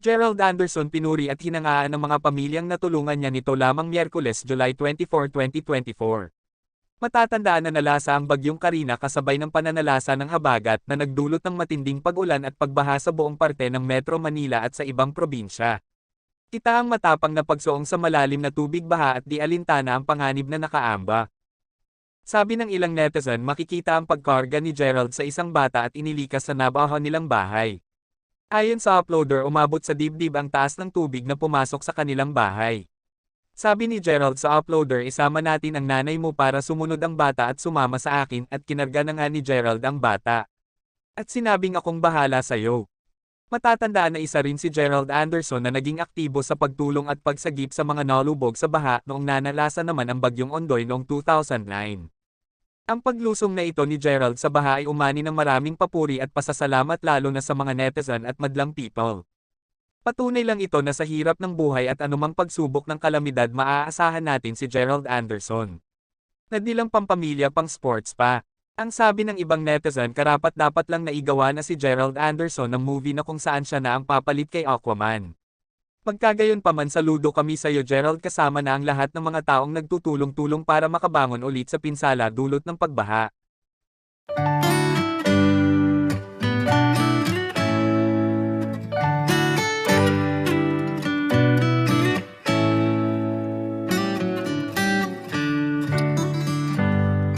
Gerald Anderson pinuri at hinangaan ng mga pamilyang natulungan niya nito lamang Miyerkules, July 24, 2024. Matatandaan na nalasa ang bagyong Karina kasabay ng pananalasa ng habagat na nagdulot ng matinding pag-ulan at pagbaha sa buong parte ng Metro Manila at sa ibang probinsya. Kita ang matapang na pagsuong sa malalim na tubig baha at di alintana ang panganib na nakaamba. Sabi ng ilang netizen makikita ang pagkarga ni Gerald sa isang bata at inilikas sa nabaho nilang bahay. Ayon sa uploader umabot sa dibdib ang taas ng tubig na pumasok sa kanilang bahay. Sabi ni Gerald sa uploader isama natin ang nanay mo para sumunod ang bata at sumama sa akin at kinarga na nga ni Gerald ang bata. At sinabing akong bahala sa'yo. Matatandaan na isa rin si Gerald Anderson na naging aktibo sa pagtulong at pagsagip sa mga nalubog sa baha noong nanalasa naman ang bagyong Ondoy noong 2009. Ang paglusong na ito ni Gerald sa baha ay umani ng maraming papuri at pasasalamat lalo na sa mga netizen at madlang people. Patunay lang ito na sa hirap ng buhay at anumang pagsubok ng kalamidad maaasahan natin si Gerald Anderson. Nadilang pampamilya pang sports pa. Ang sabi ng ibang netizen karapat dapat lang naigawa na si Gerald Anderson ng movie na kung saan siya na ang papalit kay Aquaman. Pagkagayon pa man saludo kami sa iyo Gerald kasama na ang lahat ng mga taong nagtutulong-tulong para makabangon ulit sa pinsala dulot ng pagbaha.